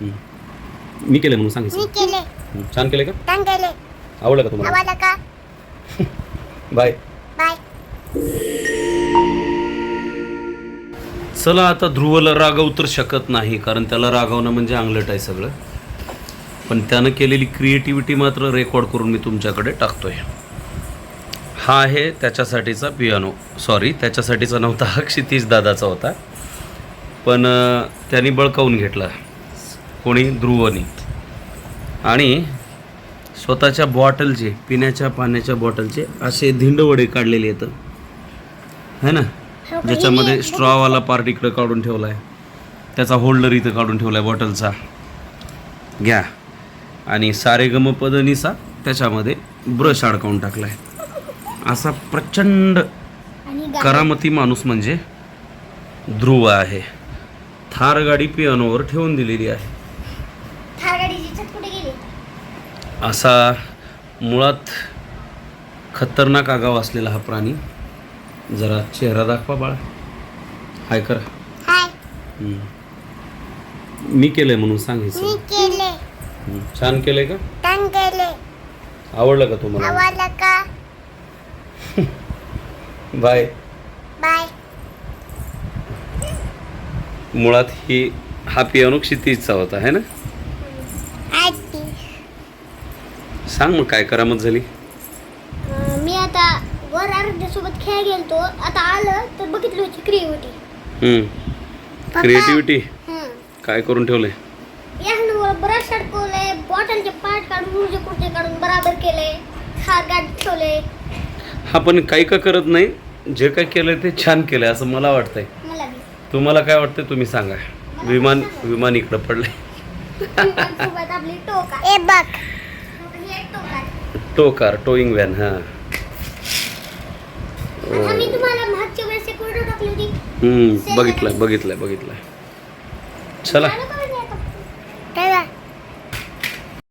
मी केलं म्हणून सांगितलं. मी केले. छान केलं का? छान केले आवडलं का तुम्हाला? आवाला का? बाय. बाय. चला आता ध्रुवला रागवू तर शकत नाही कारण त्याला रागवणं म्हणजे अंगलट आहे सगळं. पण त्यानं केलेली क्रिएटिव्हिटी मात्र रेकॉर्ड करून मी तुमच्याकडे टाकतोय. हा आहे त्याच्यासाठीचा पियानो सॉरी त्याच्यासाठीचा नव्हता हा क्षितिज दादाचा होता. पण त्यांनी बळकावून घेतला. कोणी ध्रुवनी. आणि स्वतःच्या बॉटलचे पिण्याच्या पाण्याच्या बॉटलचे असे धिंडवडे काढलेले येतं है ना? ज्याच्यामध्ये स्ट्रॉवाला पार्ट इकडं काढून ठेवला आहे त्याचा होल्डर इथं काढून ठेवला आहे बॉटलचा. घ्या. आणि सारे गम पदनिसा त्याच्यामध्ये ब्रश अडकावून टाकला आहे असा प्रचंड करामती माणूस म्हणजे ध्रुव आहे. थार गाडी पियानोवर ठेवून दिलेली आहे. असा मुळात खतरनाक आगाव असलेला हा प्राणी. जरा चेहरा दाखवा बाळा. हाय करा. हम्म. मी केलंय म्हणून मी सांगायचं केले. छान केलंय का? केले आवडलं का तुम्हाला? आवाला का? बाय. बाय. मुळात ही हा पियानो क्षितिजचा होता है ना? सांग मग काय करामत झाली? अं, मी आता वर आरोग्यासोबत खेळ गेलतो. आता आलं तर बघितलं होती क्रिएटिव्हिटी क्रिएटिव्हिटी काय करून ठेवलंय? यानं ब्रश अडकवले बॉटलचे पार्ट काढून उर्जे कुर्जे काढून बराबर केले थार गाडी ठेवले हा पण काही का करत नाही? जे काय केलंय ते छान केलंय असं मला वाटतंय. मला बी. तुम्हाला काय वाटतंय तुम्ही सांगा. विमान विमान इकडं पडलंय. सोबत आपली टोका ए बघ. हे. एक टोका टो कार टोईंग व्हॅन हा बघितलंय बघितलंय बघितलंय चला.